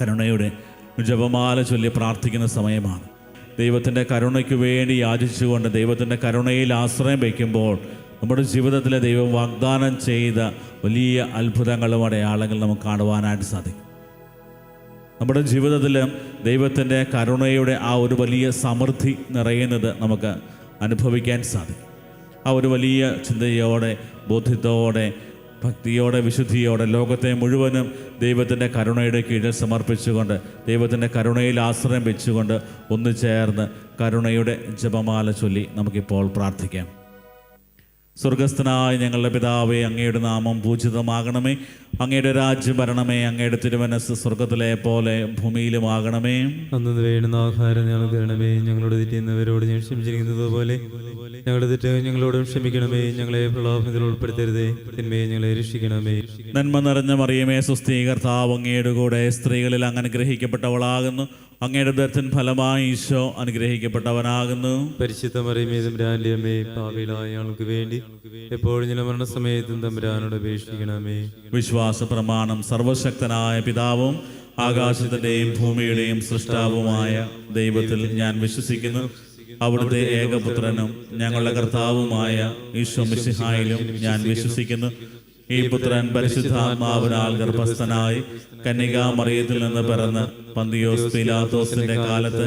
കരുണയുടെ ജപമാല ചൊല്ലി പ്രാർത്ഥിക്കുന്ന സമയമാണ്. ദൈവത്തിന്റെ കരുണയ്ക്ക് വേണ്ടി യാചിച്ചുകൊണ്ട് ദൈവത്തിന്റെ കരുണയിൽ ആശ്രയം വയ്ക്കുമ്പോൾ നമ്മുടെ ജീവിതത്തിലെ ദൈവം വാഗ്ദാനം ചെയ്ത വലിയ അത്ഭുതങ്ങളും അടയാളങ്ങളും നമുക്ക് കാണുവാനായിട്ട് സാധിക്കും. നമ്മുടെ ജീവിതത്തിൽ ദൈവത്തിന്റെ കരുണയുടെ ആ ഒരു വലിയ സമൃദ്ധി നിറയുന്നത് നമുക്ക് അനുഭവിക്കാൻ സാധിക്കും. ആ ഒരു വലിയ ചിന്തയോടെ ബോധ്യത്തോടെ ഭക്തിയോടെ വിശുദ്ധിയോടെ ലോകത്തെ മുഴുവനും ദൈവത്തിന്റെ കരുണയുടെ കീഴിൽ സമർപ്പിച്ചുകൊണ്ട് ദൈവത്തിന്റെ കരുണയിൽ ആശ്രയം വെച്ചുകൊണ്ട് ഒന്നു ചേർന്ന് കരുണയുടെ ജപമാല ചൊല്ലി നമുക്കിപ്പോൾ പ്രാർത്ഥിക്കാം. സ്വർഗസ്ഥനായ ഞങ്ങളുടെ പിതാവേ അങ്ങയുടെ നാമം പൂജിതമാകണമേ. അങ്ങയുടെ രാജ്യം വരണമേ അങ്ങയുടെ തിരുമനസ് സ്വർഗത്തിലെ പോലെ ഭൂമിയിലും ആകണമേ അന്ന് വേണ്ടുന്ന ആഹാരം ഞങ്ങൾ തരണമേ. ഞങ്ങളോട് തെറ്റുന്നവരോട് ഞാൻ ക്ഷമിച്ചിരിക്കുന്നത് പോലെ ഞങ്ങളുടെ തെറ്റ് ഞങ്ങളോടും ക്ഷമിക്കണമേ. ഞങ്ങളെ പ്രലോഭനത്തിൽ ഉൾപ്പെടുത്തരുതേ. തിന്മയെ ഞങ്ങളെ രക്ഷിക്കണമേ. നന്മ നിറഞ്ഞ മറിയമേ സുസ്ഥീകർത്താവ് അങ്ങയുടെ കൂടെ സ്ത്രീകളിൽ അങ്ങനെ ഗ്രഹിക്കപ്പെട്ടവളാകുന്നു. അങ്ങയുടെ ദർശൻ ഫലമായി ഈശോ അനുഗ്രഹിക്കപ്പെട്ടവനാകുന്നു. പരിശുദ്ധ മറിയമേതും അമ്മേ പാവിലായ ഞങ്ങൾക്ക് വേണ്ടി എപ്പോഴും മരണസമയത്തും തമ്പുരാനോട് അപേക്ഷിക്കണമേ. വിശ്വാസ പ്രമാണം സർവശക്തനായ പിതാവും ആകാശത്തിന്റെയും ഭൂമിയുടെയും സൃഷ്ടാവുമായ ദൈവത്തിൽ ഞാൻ വിശ്വസിക്കുന്നു. അവിടുത്തെ ഏകപുത്രനും ഞങ്ങളുടെ കർത്താവുമായ ഈശോ മിശിഹായിലും ഞാൻ വിശ്വസിക്കുന്നു. ഈ പുത്രൻ പരിശുദ്ധാത്മാവിനാൽ ഗർഭസ്ഥനായി കന്യകാമറിയത്തിൽ നിന്ന് പിറന്ന് പന്തിയോസ് പിലാത്തോസിന്റെ കാലത്ത്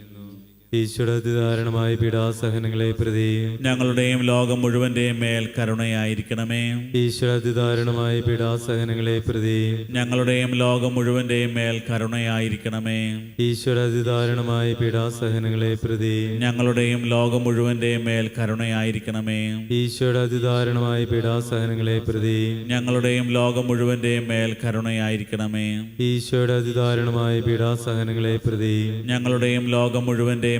ഈശ്വര അതിദാരുണമായ പീഡാസഹനങ്ങളെ പ്രതി ഞങ്ങളുടെയും ലോകം മുഴുവന്റെയും മേൽ കരുണയായിരിക്കണമേ. ഈശ്വര അതിദാരുണമായ പീഡാസഹനങ്ങളെ പ്രതി ഞങ്ങളുടെയും ലോകം മുഴുവന്റെയും മേൽ കരുണയായിരിക്കണമേ. ഈശ്വര അതിദാരുണമായ പീഡാസഹനങ്ങളെ പ്രതി ഞങ്ങളുടെയും ലോകം മുഴുവന്റെയും മേൽ കരുണയായിരിക്കണമേ. ഈശ്വര അതിദാരുണമായ പീഡാസഹനങ്ങളെ പ്രതി ഞങ്ങളുടെയും ലോകം മുഴുവന്റെയും മേൽ കരുണയായിരിക്കണമേ. ഈശോയുടെ അതിദാരുണമായ പീഡാസഹനങ്ങളെ പ്രതി ഞങ്ങളുടെയും ലോകം മുഴുവന്റെയും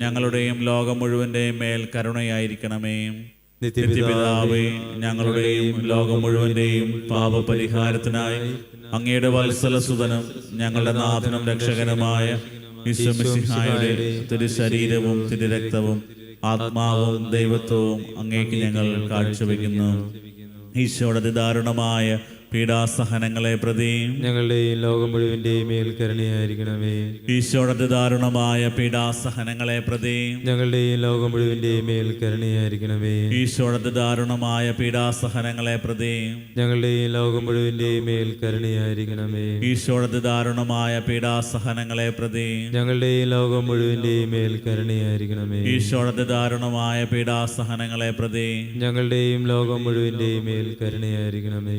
ഞങ്ങളുടെയും ലോകം മുഴുവന്റെയും മേൽ കരുണയായിരിക്കണമേ. നിത്യപിതാവേ നിത്യപിതാവേ ഞങ്ങളുടെയും ലോകം മുഴുവന്റെയും പാപപരിഹാരത്തിനായി അങ്ങയുടെ വത്സലസുതനും ഞങ്ങളുടെ നാഥനും രക്ഷകനുമായ വിശ്വമിസിഹായുടെ തിരുശരീരവും തിരുരക്തവും ആത്മാവും ദൈവത്വവും അങ്ങേക്ക് ഞങ്ങൾ കാഴ്ചവെക്കുന്നു. ഈശോയുടെ ദാരുണമായ പീഡാസഹനങ്ങളെ പ്രതി ഞങ്ങളുടെയും ലോകം മുഴുവന്റെയും മേൽ കരുണയായിരിക്കണമേ. ഈശോയുടെ ദാരുണമായ പീഡാസഹനങ്ങളെ പ്രതി ഞങ്ങളുടെയും ലോകം മുഴുവന്റെയും മേൽ കരുണയായിരിക്കണമേ. ഈശോയുടെ ദാരുണമായ പീഡാസഹനങ്ങളെ പ്രതി ഞങ്ങളുടെയും ലോകം മുഴുവന്റെയും മേൽ കരുണയായിരിക്കണമേ. ഈശോയുടെ ദാരുണമായ പീഡാസഹനങ്ങളെ പ്രതി ഞങ്ങളുടെയും ലോകം മുഴുവന്റെയും മേൽ കരുണയായിരിക്കണമേ. ഈശോയുടെ ദാരുണമായ പീഡാസഹനങ്ങളെ പ്രതി ഞങ്ങളുടെയും ലോകം മുഴുവന്റെയും മേൽ കരുണയായിരിക്കണമേ.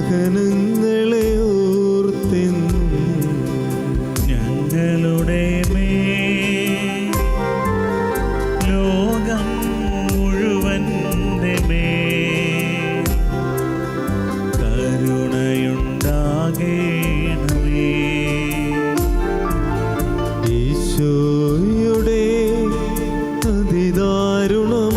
സഹനങ്ങളെ ഓർത്തെന്നും ഞങ്ങളുടെ ലോകം ഈശോയുടെ അതിദാരുണം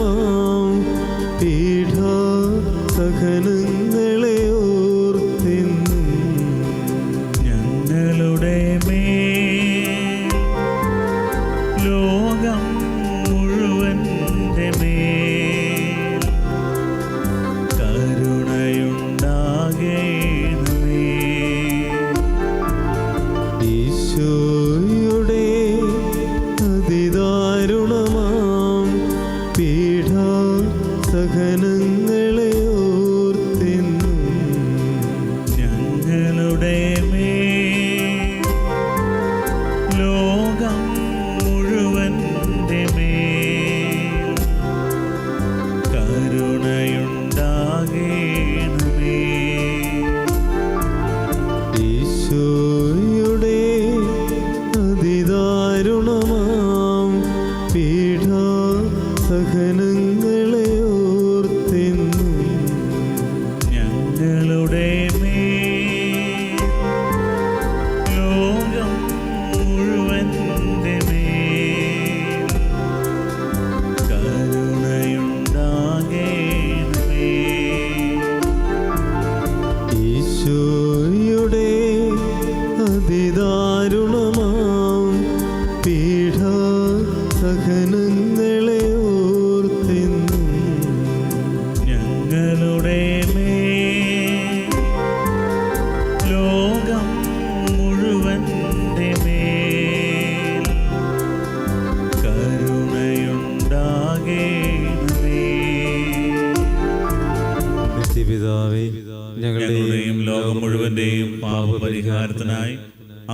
Jesus.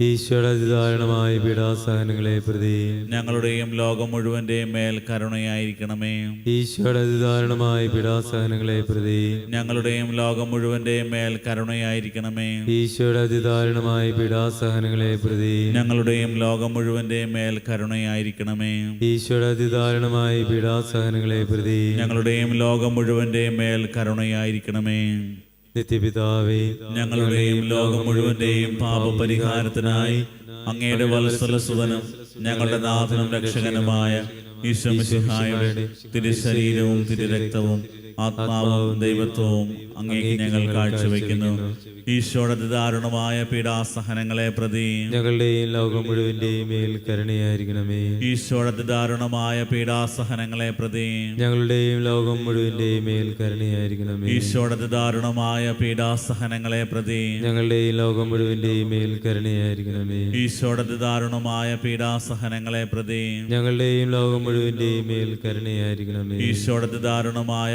ഈശോയുടെ അതിദാരുണമായ പീഡാസഹനങ്ങളെ പ്രതി. ഞങ്ങളുടെയും ലോകം മുഴുവന്റെയും മേൽ കരുണയായിരിക്കണമേ. ഈശോയുടെ അതിദാരുണമായ പീഡാസഹനങ്ങളെ പ്രതി. ഞങ്ങളുടെയും ലോകം മുഴുവന്റെയും മേൽ കരുണയായിരിക്കണമേ. ഈശോയുടെ അതിദാരുണമായ പീഡാസഹനങ്ങളെ പ്രതി. ഞങ്ങളുടെയും ലോകം മുഴുവന്റെയും മേൽ കരുണയായിരിക്കണമേ. ഈശോയുടെ അതിദാരുണമായ പീഡാസഹനങ്ങളെ പ്രതി. ഞങ്ങളുടെയും ലോകം മുഴുവന്റെയും മേൽ കരുണയായിരിക്കണമേ. നിത്യപിതാവേ ഞങ്ങളുടെയും ലോകം മുഴുവന്റെയും പാപപരിഹാരത്തിനായി അങ്ങയുടെ വത്സലസുതനും ഞങ്ങളുടെ നാഥനും രക്ഷകനുമായ ഈശ്വമിസിഹായുടെ തിരുശരീരവും തിരുരക്തവും ആത്മാവും ദൈവത്വവും അങ്ങേക്ക് ഞങ്ങൾ കാഴ്ചവെക്കുന്നു. ഈശോയുടെ ദാരുണമായ പീഡാസഹനങ്ങളെ പ്രതി ഞങ്ങളുടെയും ലോകം മുഴുവന്റെയും മേൽ കരുണയായിരിക്കണമേ. ഈശോയുടെ ദാരുണമായ പീഡാസഹനങ്ങളെ പ്രതി ഞങ്ങളുടെയും ലോകം മുഴുവന്റെയും മേൽ കരുണയായിരിക്കണമേ. ഈശോയുടെ ദാരുണമായ പീഡാസഹനങ്ങളെ പ്രതി ഞങ്ങളുടെയും ലോകം മുഴുവന്റെയും മേൽ കരുണയായിരിക്കണമേ. ഈശോയുടെ ദാരുണമായ പീഡാസഹനങ്ങളെ പ്രതി ഞങ്ങളുടെയും ലോകം മുഴുവന്റെയും മേൽ കരുണയായിരിക്കണമേ. ഈശോയുടെ ദാരുണമായ